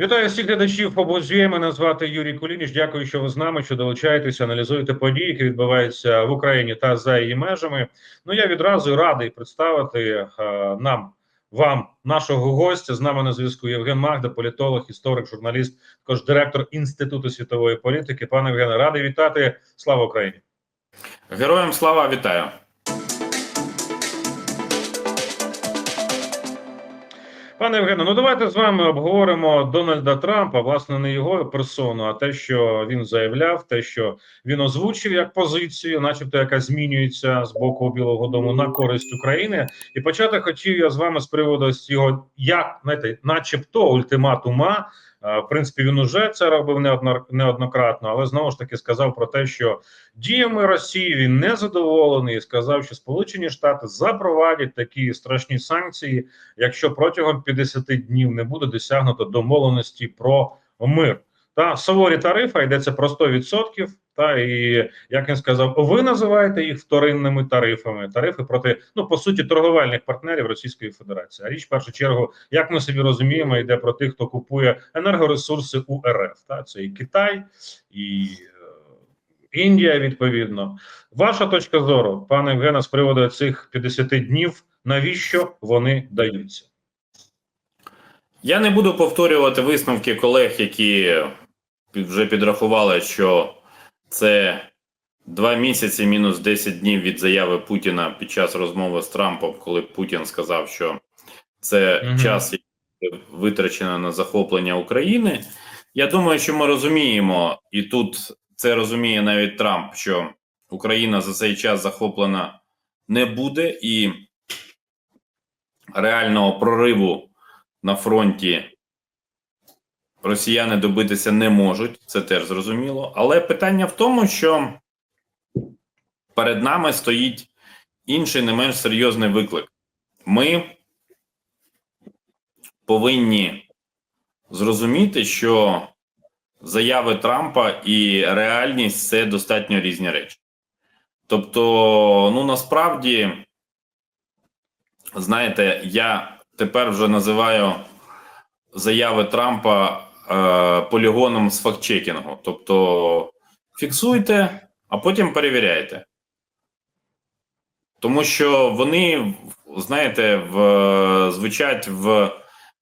Вітаю всіх глядачів побожє. Мене звати Юрій Кулініч. Дякую, що ви з нами, що долучаєтесь, аналізуєте події, які відбуваються в Україні та за її межами. Ну я відразу радий представити е, нам вам нашого гостя. З нами на зв'язку Євген Магда, політолог, історик, журналіст, також директор інституту світової політики. Пане Євгене, радий вітати. Слава Україні! Героям слава вітаю. Пане Євгене, ну давайте з вами обговоримо Дональда Трампа, власне, не його персону, а те, що він заявляв, те, що він озвучив як позицію, начебто, яка змінюється з боку Білого Дому на користь України. І почати хотів я з вами з приводу з його як знаєте, начебто ультиматума. Е, В принципі, він уже це робив неодно- неоднократно, але знову ж таки сказав про те, що діями Росії він не задоволений. і Сказав, що Сполучені Штати запровадять такі страшні санкції, якщо протягом 50 днів не буде досягнуто домовленості про мир. Та суворі тарифи йдеться про 100%, Та і як він сказав, ви називаєте їх вторинними тарифами. Тарифи проти ну по суті торговельних партнерів Російської Федерації. А річ в першу чергу, як ми собі розуміємо, йде про тих, хто купує енергоресурси у РФ. Та це і Китай, і е, Індія. Відповідно, ваша точка зору, пане Євгене, з приводу цих 50 днів, навіщо вони даються? Я не буду повторювати висновки колег, які вже підрахували, що це два місяці мінус 10 днів від заяви Путіна під час розмови з Трампом, коли Путін сказав, що це Мгм. час який витрачено на захоплення України. Я думаю, що ми розуміємо, і тут це розуміє навіть Трамп, що Україна за цей час захоплена не буде, і реального прориву на фронті росіяни добитися не можуть, це теж зрозуміло. Але питання в тому, що перед нами стоїть інший не менш серйозний виклик. Ми повинні зрозуміти, що заяви Трампа і реальність це достатньо різні речі. Тобто, ну насправді, знаєте, я тепер вже називаю заяви Трампа полігоном з фактчекінгу. Тобто фіксуйте, а потім перевіряйте. Тому що вони, знаєте, в, звучать в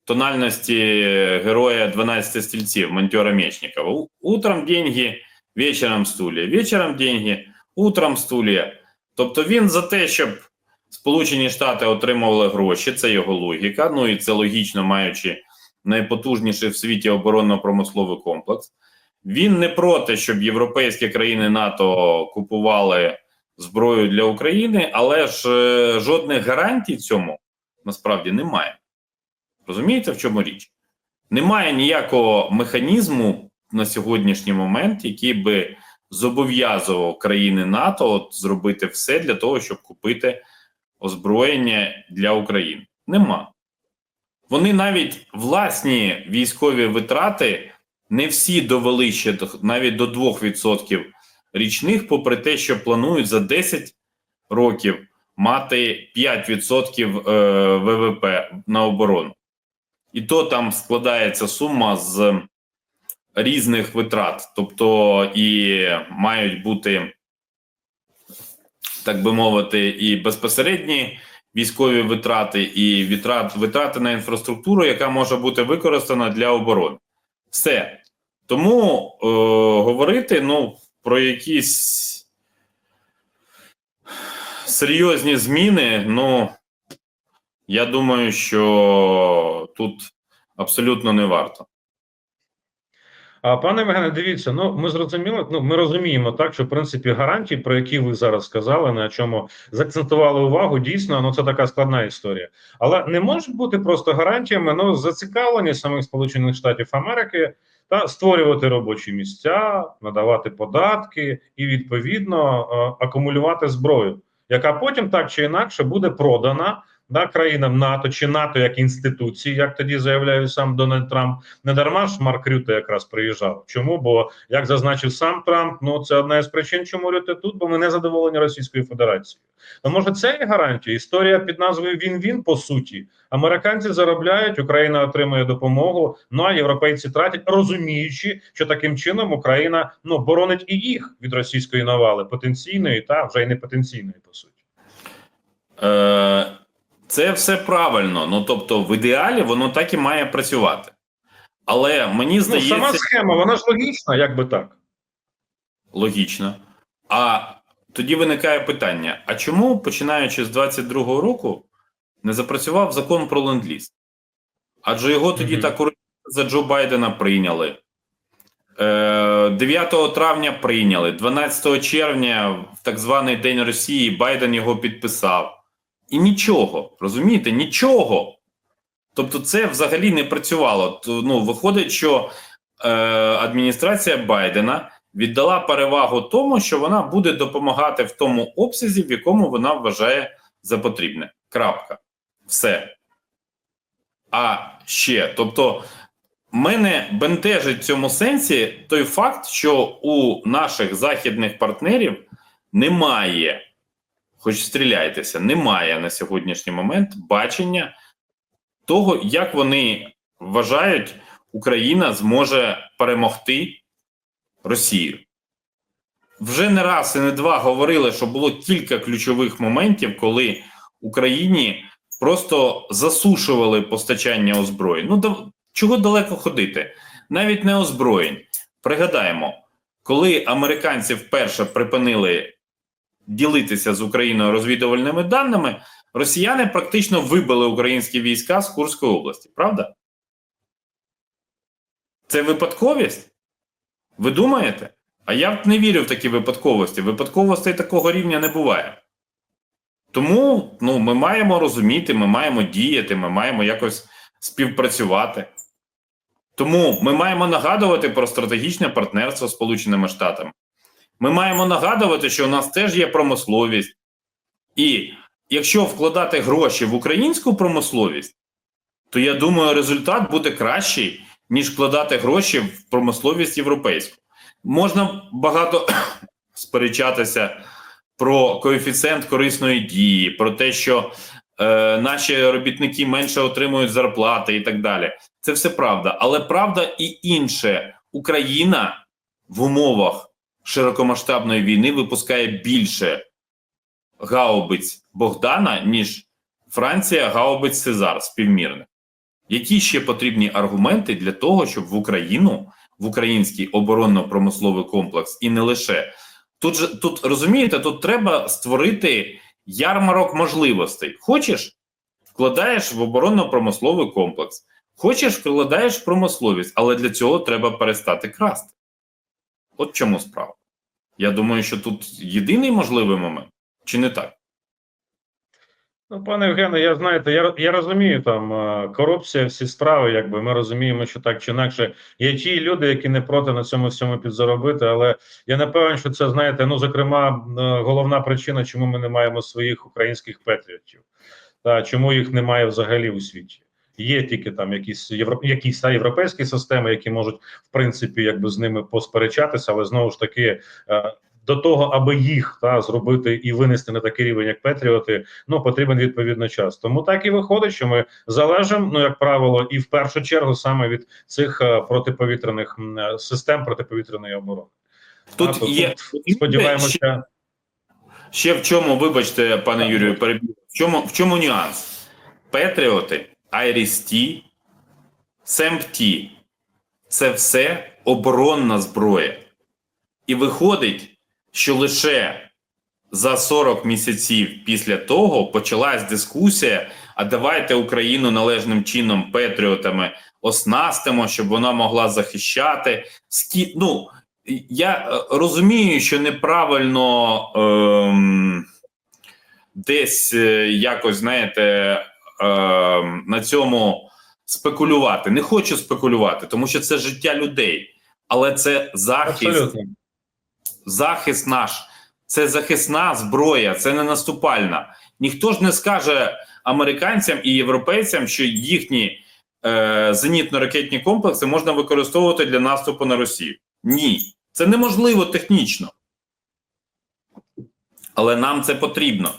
тональності героя 12 стільців Монтера Мечникова. Утром деньги, вечором стулья, вечором деньги, утром стулья. Тобто він за те, щоб Сполучені Штати отримували гроші, це його логіка. Ну і це логічно, маючи найпотужніший в світі оборонно-промисловий комплекс. Він не проти, щоб європейські країни НАТО купували зброю для України, але ж е, жодних гарантій цьому насправді немає. Розумієте, в чому річ? Немає ніякого механізму на сьогоднішній момент, який би зобов'язував країни НАТО от, зробити все для того, щоб купити озброєння для України. Нема. Вони навіть власні військові витрати не всі довели ще навіть до 2% річних, попри те, що планують за 10 років мати 5% е, ВВП на оборону. І то там складається сума з різних витрат, тобто і мають бути, так би мовити, і безпосередні військові витрати, і витрат, витрати на інфраструктуру, яка може бути використана для оборони. Все. Тому е, говорити ну, про якісь серйозні зміни, ну, я думаю, що тут абсолютно не варто. А пане Євгене, дивіться, ну ми зрозуміли. Ну ми розуміємо так, що в принципі гарантії, про які ви зараз сказали, на чому заакцентували увагу, дійсно, ну це така складна історія. Але не можуть бути просто гарантіями ну зацікавлені самих Сполучених Штатів Америки та створювати робочі місця, надавати податки і відповідно акумулювати зброю, яка потім так чи інакше буде продана да, країнам НАТО чи НАТО як інституції, як тоді заявляє сам Дональд Трамп. Не дарма ж Марк Рюте якраз приїжджав. Чому? Бо як зазначив сам Трамп, ну це одна із причин, чому Рюте тут, бо ми не задоволені Російською Федерацією. То може це є гарантія? Історія під назвою Він-він по суті. Американці заробляють, Україна отримує допомогу. Ну а європейці тратять, розуміючи, що таким чином Україна ну боронить і їх від російської навали потенційної та вже й не потенційної по суті. Е, це все правильно. Ну тобто, в ідеалі воно так і має працювати. Але мені Ну, здається, сама схема, вона ж логічна, як би так. логічно. А тоді виникає питання: а чому, починаючи з 22-го року, не запрацював закон про ленд-ліз? Адже його тоді Мгм. так урочисто за Джо Байдена прийняли. Е, 9 травня прийняли, 12 червня, в так званий День Росії, Байден його підписав. І нічого, розумієте, нічого. Тобто, це взагалі не працювало. То, Ну, виходить, що е, адміністрація Байдена віддала перевагу тому, що вона буде допомагати в тому обсязі, в якому вона вважає за потрібне. Крапка. Все. А ще, тобто, мене бентежить в цьому сенсі той факт, що у наших західних партнерів немає, хоч стріляйтеся, немає на сьогоднішній момент бачення того, як вони вважають, Україна зможе перемогти Росію. Вже не раз і не два говорили, що було кілька ключових моментів, коли Україні просто засушували постачання озброєнь. Ну, да, чого далеко ходити? Навіть не озброєнь. Пригадаємо, коли американці вперше припинили ділитися з Україною розвідувальними даними, росіяни практично вибили українські війська з Курської області, правда? Це випадковість? Ви думаєте? А я б не вірю в такі випадковості. Випадковостей такого рівня не буває. Тому ну, ми маємо розуміти, ми маємо діяти, ми маємо якось співпрацювати. Тому ми маємо нагадувати про стратегічне партнерство з Сполученими Штатами. Ми маємо нагадувати, що у нас теж є промисловість. І якщо вкладати гроші в українську промисловість, то я думаю, результат буде кращий, ніж вкладати гроші в промисловість європейську. Можна багато сперечатися про коефіцієнт корисної дії, про те, що е, наші робітники менше отримують зарплати і так далі. Це все правда. Але правда і інше: Україна в умовах широкомасштабної війни випускає більше гаубиць Богдана, ніж Франція гаубиць Сезар співмірних. Які ще потрібні аргументи для того, щоб в Україну, в український оборонно-промисловий комплекс, і не лише тут же тут розумієте, тут треба створити ярмарок можливостей. Хочеш, вкладаєш в оборонно-промисловий комплекс, хочеш, вкладаєш промисловість, але для цього треба перестати красти. От чому справа. Я думаю, що тут єдиний можливий момент, чи не так? Ну, пане Євгене, я знаєте, я я розумію там е, корупція, всі справи, якби ми розуміємо, що так чи інакше є ті люди, які не проти на цьому всьому підзаробити. Але я не певен, що це знаєте. Ну зокрема, е, головна причина, чому ми не маємо своїх українських патріотів, та чому їх немає взагалі у світі. Є тільки там якісь євро, якісь та європейські системи, які можуть в принципі якби з ними посперечатися, але знову ж таки. е, до того, аби їх та зробити і винести на такий рівень, як Петріоти, ну потрібен відповідно час. Тому так і виходить, що ми залежимо, ну як правило, і в першу чергу саме від цих е, протиповітряних е, систем протиповітряної оборони. Тут А, є тут сподіваємося. Ще в чому, вибачте, пане Юрію, переб'ю. В чому, в чому нюанс? Петріоти, Семп-Ті – це все оборонна зброя. І виходить, що лише за 40 місяців після того почалась дискусія: а давайте Україну належним чином патріотами оснастимо, щоб вона могла захищати. Скі... Ну, я е, розумію, що неправильно ем, десь е, якось, знаєте, ем, на цьому спекулювати. Не хочу спекулювати, тому що це життя людей, але це захист Абсолютно. захист наш, це захисна зброя, це не наступальна. Ніхто ж не скаже: американцям і європейцям, що їхні е, зенітно-ракетні комплекси можна використовувати для наступу на Росію. Ні, це неможливо технічно. Але нам це потрібно.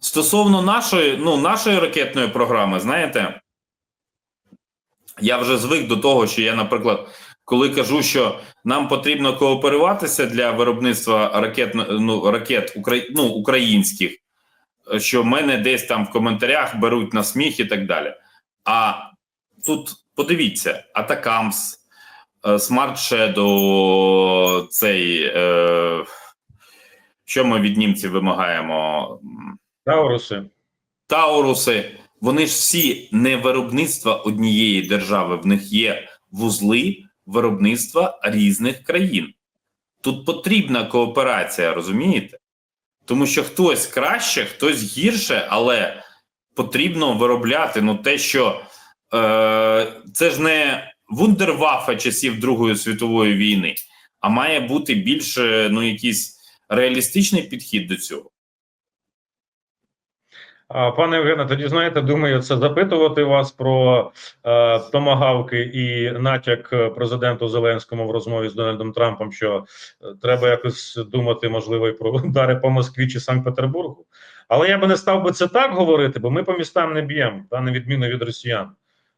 Стосовно нашої, ну, нашої ракетної програми, знаєте, я вже звик до того, що я, наприклад, коли кажу, що нам потрібно кооперуватися для виробництва ракет, ну, ракет укра... ну, українських, що мене десь там в коментарях беруть на сміх і так далі. А тут подивіться: Атакамс, е, Smart Shadow, цей. Е... Що ми від німців вимагаємо? Тауруси. Тауруси, вони ж всі не виробництва однієї держави, в них є вузли виробництва різних країн. Тут потрібна кооперація, розумієте? Тому що хтось краще, хтось гірше, але потрібно виробляти ну, те, що е, це ж не вундервафа часів Другої світової війни, а має бути більше ну, якийсь реалістичний підхід до цього. Пане Євгене, тоді знаєте, думаю, це запитувати вас про е, томагавки і натяк е, президенту Зеленському в розмові з Дональдом Трампом, що е, треба якось думати, можливо, і про удари по Москві чи Санкт-Петербургу. Але я би не став би це так говорити, бо ми по містам не б'ємо, та на відміну від росіян.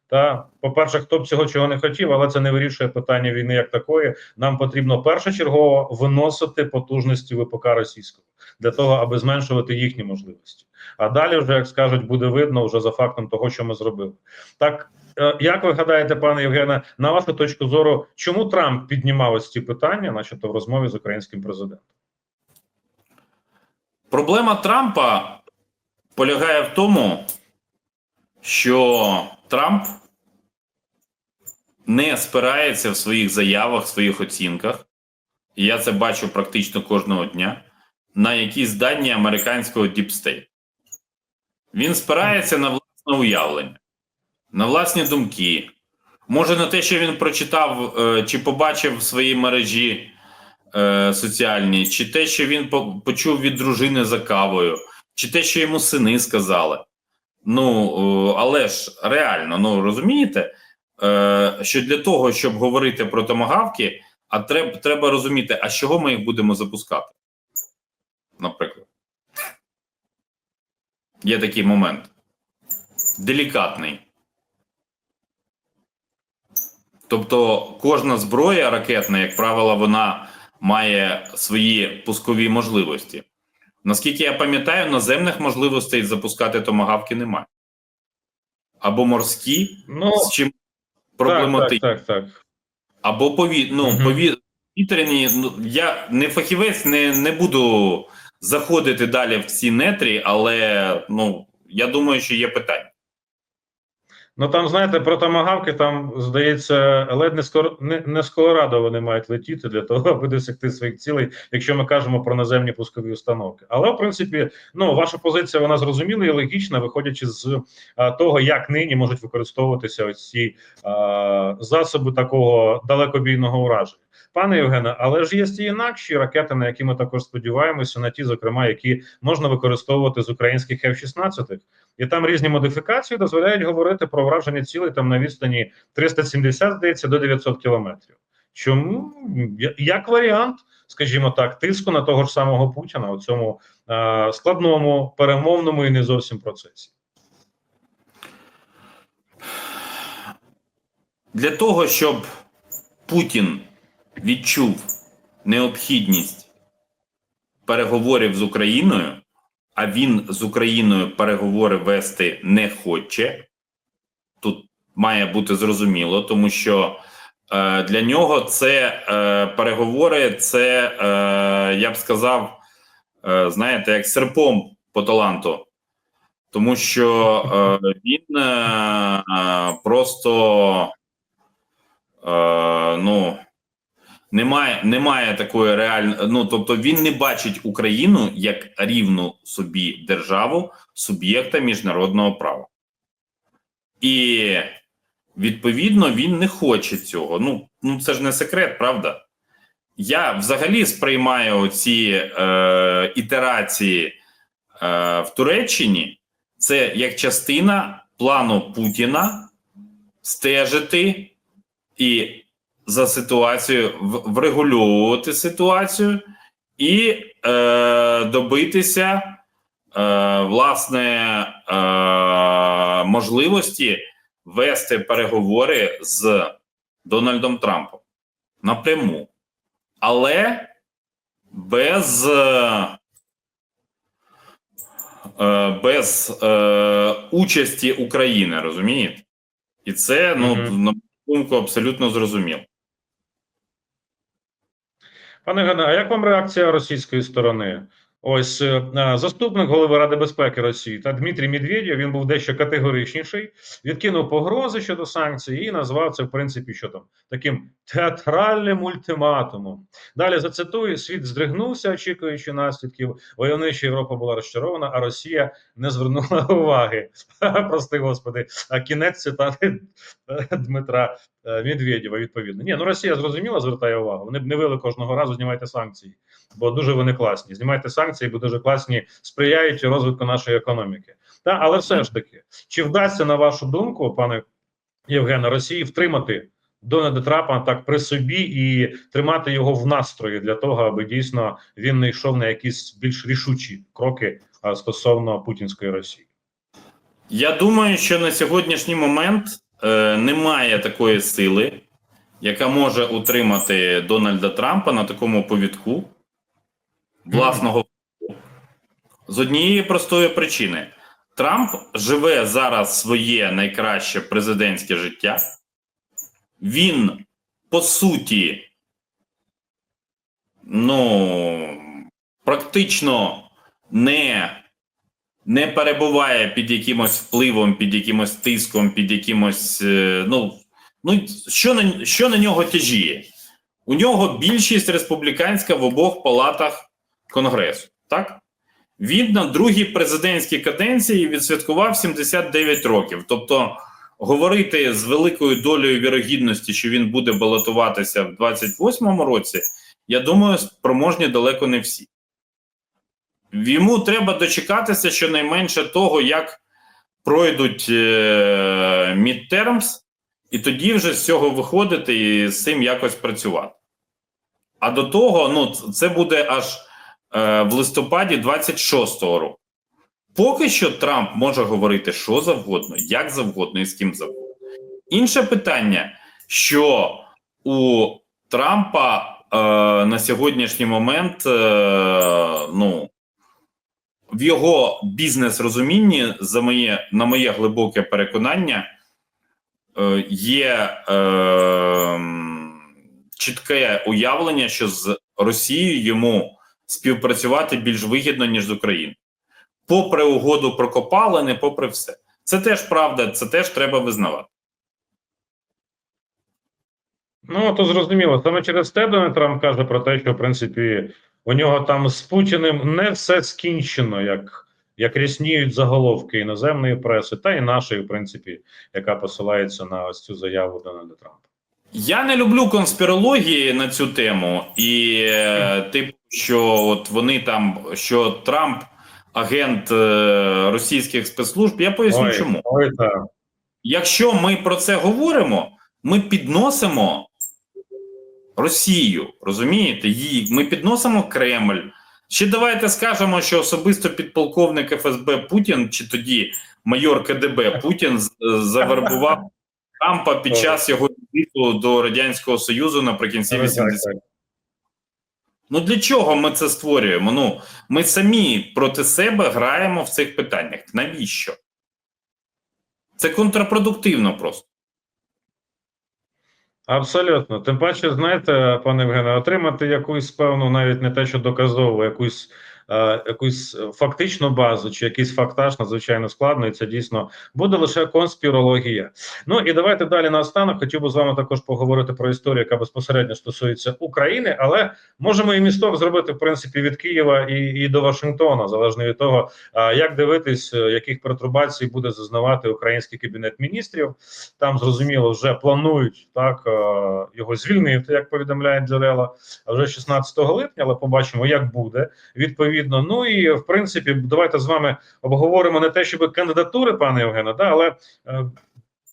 Та, по-перше, хто б цього чого не хотів, але це не вирішує питання війни як такої. Нам потрібно першочергово виносити потужності ВПК російського для того, аби зменшувати їхні можливості. А далі, вже як скажуть, буде видно вже за фактом того, що ми зробили. Так е, як ви гадаєте, пане Євгене, на вашу точку зору, чому Трамп піднімав ось ці питання, начебто в розмові з українським президентом? Проблема Трампа полягає в тому, що Трамп не спирається в своїх заявах, своїх оцінках, і я це бачу практично кожного дня, на якісь дані американського діпстейт. Він спирається на власне уявлення, на власні думки, може на те, що він прочитав е, чи побачив в своїй мережі е, соціальній, чи те, що він почув від дружини за кавою, чи те, що йому сини сказали. Ну, але ж реально, ну розумієте, е, що для того, щоб говорити про томагавки, а треба, треба розуміти, а з чого ми їх будемо запускати. Наприклад. Є такий момент. Делікатний. Тобто кожна зброя ракетна, як правило, вона має свої пускові можливості. Наскільки я пам'ятаю, наземних можливостей запускати томагавки немає. Або морські, Ну з чим так, проблематично, так, так, так. або пові... ну, угу. пові... повітряні. Ну, я не фахівець, не, не буду заходити далі в ці нетрі, але ну, я думаю, що є питання. Ну там знаєте, про тамагавки, там здається, ледь не скоро не, не Колорадо вони мають летіти для того, аби досягти своїх цілей, якщо ми кажемо про наземні пускові установки. Але в принципі, ну ваша позиція вона зрозуміла і логічна, виходячи з а, того, як нині можуть використовуватися ось ці а, засоби такого далекобійного ураження. Пане Євгене, але ж є і інакші ракети, на які ми також сподіваємося, на ті, зокрема, які можна використовувати з українських F-16. І там різні модифікації дозволяють говорити про враження цілей там на відстані 370, здається, до 900 кілометрів. Чому як варіант, скажімо так, тиску на того ж самого Путіна у цьому е, складному перемовному і не зовсім процесі? Для того, щоб Путін відчув необхідність переговорів з Україною, а він з Україною переговори вести не хоче, тут має бути зрозуміло, тому що е, для нього це е, переговори, це, е, я б сказав, е, знаєте, як серпом по таланту. Тому що е, він е, е, просто е, ну, немає, немає такої реальної. Ну, тобто він не бачить Україну як рівну собі державу суб'єкта міжнародного права. І відповідно він не хоче цього. Ну, ну це ж не секрет, правда? Я взагалі сприймаю ці е, ітерації е, в Туреччині це як частина плану Путіна стежити і за ситуацією врегульовувати ситуацію і е, добитися е, власне е, можливості вести переговори з Дональдом Трампом напряму, але без, е, е, без е, участі України, розумієте? І це, ну, Мгм. на мою думку, абсолютно зрозуміло. Пане Гане, а як вам реакція російської сторони? Ось е, е, заступник голови Ради безпеки Росії та Дмитрій Медведєв, він був дещо категоричніший, відкинув погрози щодо санкцій і назвав це, в принципі, що там таким театральним ультиматумом. Далі зацитую: світ здригнувся, очікуючи наслідків. Войовнича Європа була розчарована, а Росія не звернула уваги. Прости господи, а кінець цитати е, Дмитра Медведєва. Відповідно, ні, ну Росія зрозуміла, звертає увагу. Вони б не вили кожного разу, знімайте санкції, бо дуже вони класні. Знімайте санкції, бо дуже класні, сприяють розвитку нашої економіки. Та але все ж таки, чи вдасться на вашу думку, пане Євгене, Росії втримати Дональда Трапа так при собі і тримати його в настрої для того, аби дійсно він не йшов на якісь більш рішучі кроки стосовно путінської Росії? Я думаю, що на сьогоднішній момент е, немає такої сили, яка може утримати Дональда Трампа на такому повідку власного з однієї простої причини: Трамп живе зараз своє найкраще президентське життя. Він по суті, ну практично не не перебуває під якимось впливом, під якимось тиском, під якимось. е, Ну, ну що на, що на нього тяжіє? У нього більшість республіканська в обох палатах Конгресу. Так? Він на другій президентській каденції відсвяткував 79 років. Тобто, говорити з великою долею вірогідності, що він буде балотуватися в 28-му році, я думаю, спроможні далеко не всі. Йому треба дочекатися щонайменше того, як пройдуть е, midterms, і тоді вже з цього виходити і з цим якось працювати. А до того, ну, це буде аж в листопаді 26-го року. Поки що Трамп може говорити що завгодно, як завгодно і з ким завгодно. Інше питання, що у Трампа е, на сьогоднішній момент е, ну, в його бізнес-розумінні, за моє, на моє глибоке переконання, е, є е, чітке уявлення, що з Росією йому співпрацювати більш вигідно, ніж з Україною. Попри угоду про копалини, попри все. Це теж правда, це теж треба визнавати. Ну то зрозуміло. Саме через те Дональд Трамп каже про те, що в принципі у нього там з Путіним не все скінчено, як, як рісніють заголовки іноземної преси, та і нашої, в принципі, яка посилається на ось цю заяву Дональда Трампа. Я не люблю конспірології на цю тему, і типу, що от вони там, що Трамп агент е, російських спецслужб. Я поясню, ой, чому. ой, так. Якщо ми про це говоримо, ми підносимо Росію, розумієте? Її ми підносимо Кремль. Ще давайте скажемо, що особисто підполковник ФСБ Путін, чи тоді майор КДБ Путін завербував Трампа під час його візиту до Радянського Союзу наприкінці Так, 80 так. Ну для чого ми це створюємо? Ну ми самі проти себе граємо в цих питаннях. Навіщо? Це контрпродуктивно просто. Абсолютно. Тим паче, знаєте, пане Євгене, отримати якусь певну, навіть не те, що доказову, якусь, е, якусь фактичну базу чи якийсь фактаж надзвичайно складно, і це дійсно буде лише конспірологія. Ну і давайте далі наостанок. Хотів би з вами також поговорити про історію, яка безпосередньо стосується України, але можемо і місток зробити в принципі від Києва і, і до Вашингтона, залежно від того, е, як дивитись, е, яких перетрубацій буде зазнавати український кабінет міністрів. Там зрозуміло вже планують так е, його звільнити, як повідомляють джерела, вже 16 липня. Але побачимо, як буде. Відповідно, відповідно. Ну і в принципі, давайте з вами обговоримо не те, щоб кандидатури, пане Євгене, да, але е,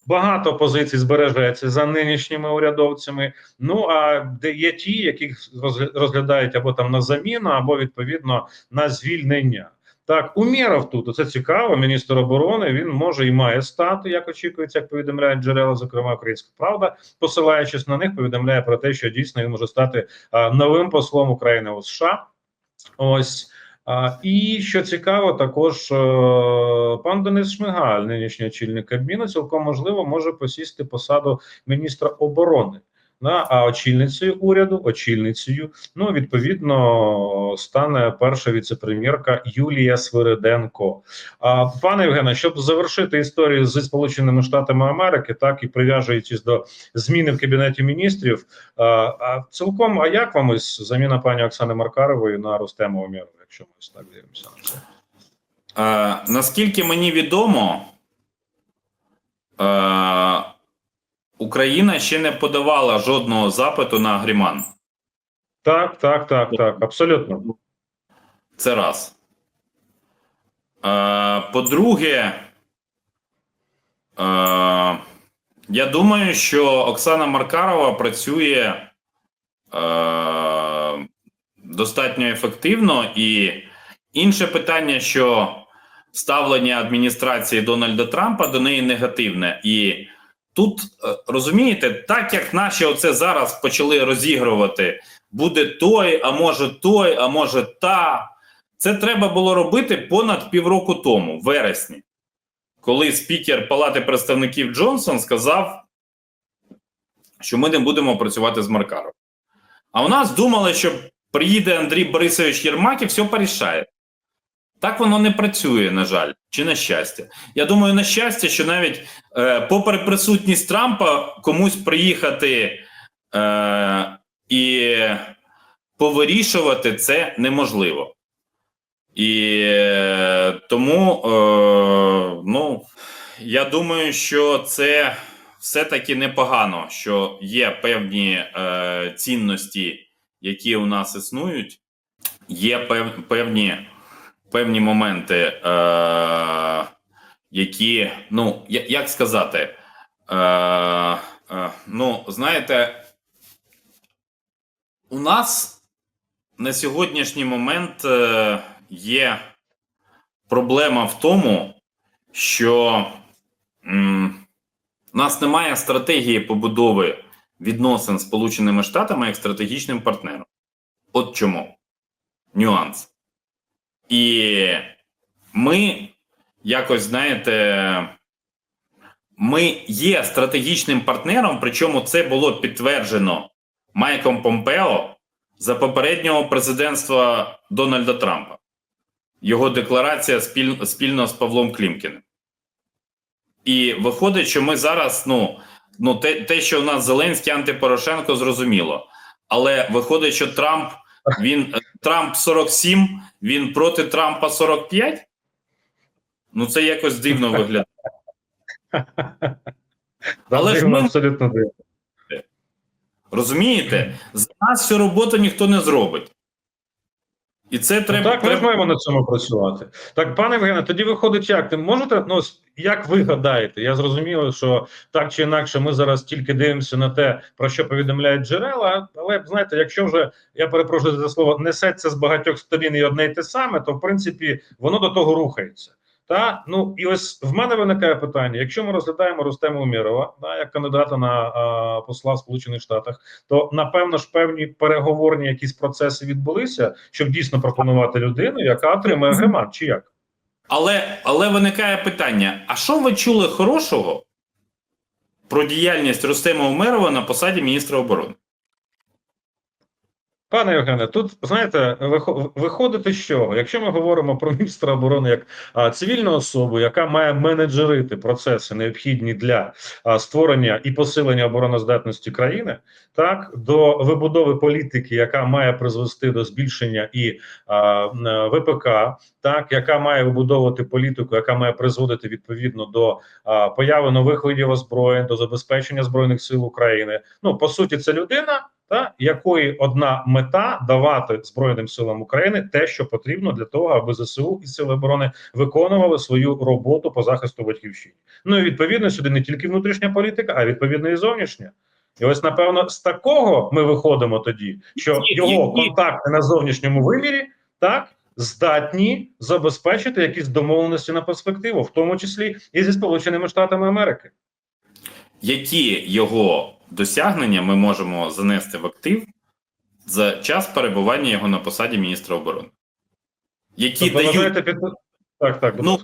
багато позицій збережеться за нинішніми урядовцями. Ну а де є ті, яких розгля- розглядають або там на заміну, або відповідно на звільнення. Так, Умєров тут це цікаво. Міністр оборони він може і має стати, як очікується, як повідомляють джерела, зокрема Українська Правда, посилаючись на них, повідомляє про те, що дійсно він може стати новим послом України у США. Ось. І що цікаво, також е, пан Денис Шмигаль, нинішній очільник Кабміну, цілком можливо може посісти посаду міністра оборони. Да, а очільницею уряду, очільницею, ну відповідно, стане перша віцепрем'єрка Юлія Свириденко. А пане Євгене, щоб завершити історію зі Сполученими Штатами Америки, так і прив'яжуючись до зміни в кабінеті міністрів, а, а цілком, а як вам ось заміна пані Оксани Маркарової на Рустема Умєрова, якщо ми ось так дивимося на наскільки мені відомо, Україна ще не подавала жодного запиту на Гріман. Так, так, так, так, абсолютно. Це раз. Е, по-друге, е, я думаю, що Оксана Маркарова працює е, достатньо ефективно, і інше питання, що ставлення адміністрації Дональда Трампа до неї негативне. І тут е, розумієте, так як наші оце зараз почали розігрувати, буде той, а може той, а може та. Це треба було робити понад півроку тому, в вересні, коли спікер Палати представників Джонсон сказав, що ми не будемо працювати з Маркаром. А у нас думали, що приїде Андрій Борисович Єрмак і все порішає. Так воно не працює, на жаль, чи на щастя. Я думаю, на щастя, що навіть е, попри присутність Трампа комусь приїхати е, і повирішувати це неможливо. І е, тому, е, ну, я думаю, що це все-таки непогано, що є певні е, цінності, які у нас існують, є пев, певні, певні моменти, е, які, ну, як сказати, е, е, ну, знаєте, у нас на сьогоднішній момент е, є проблема в тому, що м, у нас немає стратегії побудови відносин з Сполученими Штатами як стратегічним партнером. От чому нюанс. І ми якось знаєте, ми є стратегічним партнером, причому це було підтверджено Майком Помпео за попереднього президентства Дональда Трампа. Його декларація спіль, спільно з Павлом Клімкіним. І виходить, що ми зараз, ну, ну те, те, що у нас Зеленський антипорошенко, зрозуміло. Але виходить, що Трамп він Трамп 47, він проти Трампа 45? Ну, це якось дивно виглядає. Але ж ми- абсолютно дивно. Розумієте? За нас всю роботу ніхто не зробить. І це Ну, треба. так, ми ж маємо на цьому працювати. Так, пане Євгене, тоді виходить, як ти можете, ну як ви гадаєте? Я зрозумів, що так чи інакше ми зараз тільки дивимося на те, про що повідомляють джерела. Але знаєте, якщо вже я перепрошую за слово, несеться з багатьох сторін і одне й те саме, то в принципі воно до того рухається. Та ну і ось в мене виникає питання: якщо ми розглядаємо Рустема Умєрова, да, як кандидата на а, посла в Сполучених Штатах, то напевно ж певні переговорні якісь процеси відбулися, щоб дійсно пропонувати людину, яка отримає гримат, чи як? Але, але виникає питання: а що ви чули хорошого про діяльність Рустема Умерова на посаді міністра оборони? Пане Євгене, тут знаєте, вихо- виходити з чого? Якщо ми говоримо про міністра оборони як а, цивільну особу, яка має менеджерити процеси, необхідні для а, створення і посилення обороноздатності країни, так до вибудови політики, яка має призвести до збільшення і а, ВПК, так яка має вибудовувати політику, яка має призводити відповідно до а, появи нових видів озброєнь, до забезпечення збройних сил України. Ну по суті, це людина та якої одна мета давати Збройним силам України те, що потрібно для того, аби ЗСУ і сили оборони виконували свою роботу по захисту батьківщини. Ну і відповідно сюди не тільки внутрішня політика, а відповідно і зовнішня. І ось напевно з такого ми виходимо тоді, що його ні, ні. контакти на зовнішньому вимірі так здатні забезпечити якісь домовленості на перспективу, в тому числі і зі Сполученими Штатами Америки. Які його досягнення ми можемо занести в актив за час перебування його на посаді міністра оборони? Які Тобто, дають під... Так, так, будь Ну.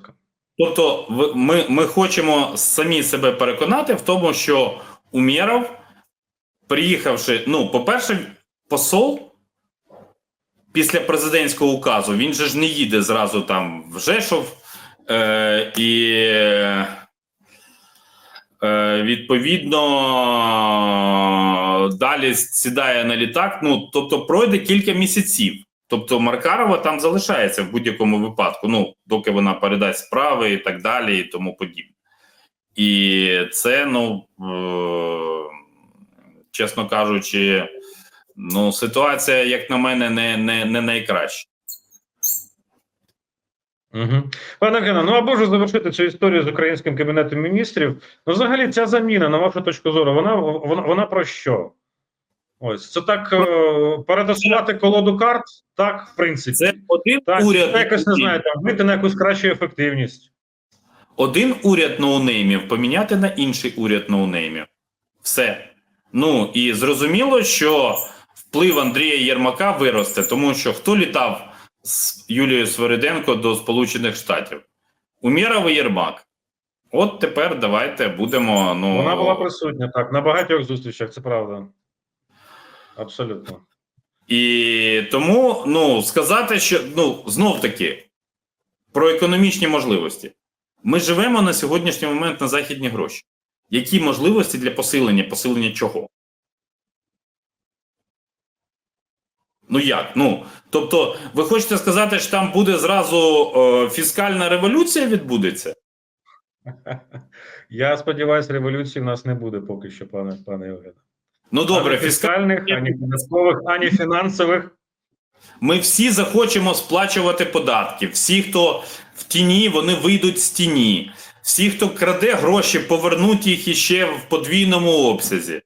Тобто, ми, ми хочемо самі себе переконати в тому, що Умєров, приїхавши, ну, по-перше, посол після президентського указу, він же ж не їде зразу там в Жешов е, і відповідно далі сідає на літак. Ну, тобто, пройде кілька місяців. Тобто Маркарова там залишається в будь-якому випадку, ну доки вона передасть справи і так далі, і тому подібне. І це, ну е- чесно кажучи, ну ситуація, як на мене, не, не, не найкраща. Угу. Пане Гена, ну або ж завершити цю історію з українським кабінетом міністрів. Ну, взагалі, ця заміна, на вашу точку зору, вона вона, вона про що? Ось це так е, перетасувати колоду карт, так, в принципі. Це один так, уряд це якось не знаю, там вийти на якусь кращу ефективність. один уряд ноунеймів поміняти на інший уряд ноунеймів. Все. Ну і зрозуміло, що вплив Андрія Єрмака виросте, тому що хто літав з Юлією Свириденко до Сполучених Штатів? Умєров і Єрмак. От тепер давайте будемо. Ну Вона була присутня так на багатьох зустрічах, це правда. Абсолютно. І тому ну сказати, що ну знов таки про економічні можливості. Ми живемо на сьогоднішній момент на західні гроші. Які можливості для посилення? Посилення чого? Ну як? Ну тобто, ви хочете сказати, що там буде зразу е, фіскальна революція відбудеться? Я сподіваюся, революції в нас не буде поки що, пане пане Євгене. Ну добре, ані фіскальних, ані податкових, ані фінансових. Ми всі захочемо сплачувати податки. Всі, хто в тіні, вони вийдуть з тіні. Всі, хто краде гроші, повернуть їх іще в подвійному обсязі.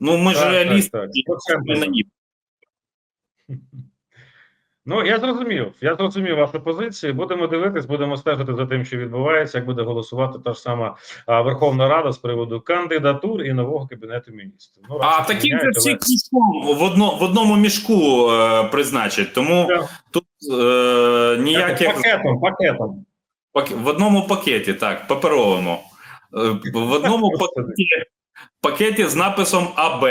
Ну, ми ж реалісти, так, так. і Оце ми наївні. Ну я зрозумів. Я зрозумів вашу позицію. Будемо дивитись, будемо стежити за тим, що відбувається, як буде голосувати та ж сама а, Верховна Рада з приводу кандидатур і нового кабінету міністрів. Ну, А це такі вже всі але- в, одно, в одному мішку е, призначать. Тому Так. тут е, ніяких пакетом, пакетом. пак- в одному пакеті, так, паперовому. Е, в одному пакеті, пакеті з написом АБ.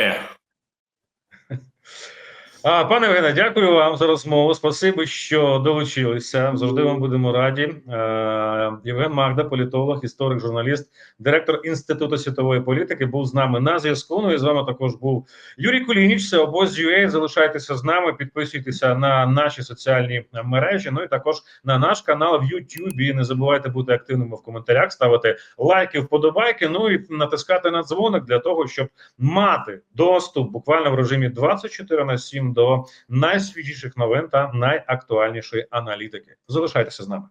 А, пане Євгене, дякую вам за розмову. Спасибі, що долучилися. Завжди вам будемо раді. Е, Євген Магда, політолог, історик, журналіст, директор Інституту світової політики, був з нами на зв'язку. Ну і з вами також був Юрій Кулініч. Це обоз.ua. Залишайтеся з нами, підписуйтеся на наші соціальні мережі. Ну і також на наш канал в Ютубі. Не забувайте бути активними в коментарях, ставити лайки, вподобайки. Ну і натискати на дзвоник для того, щоб мати доступ буквально в режимі 24 на 7 до найсвіжіших новин та найактуальнішої аналітики. Залишайтеся з нами.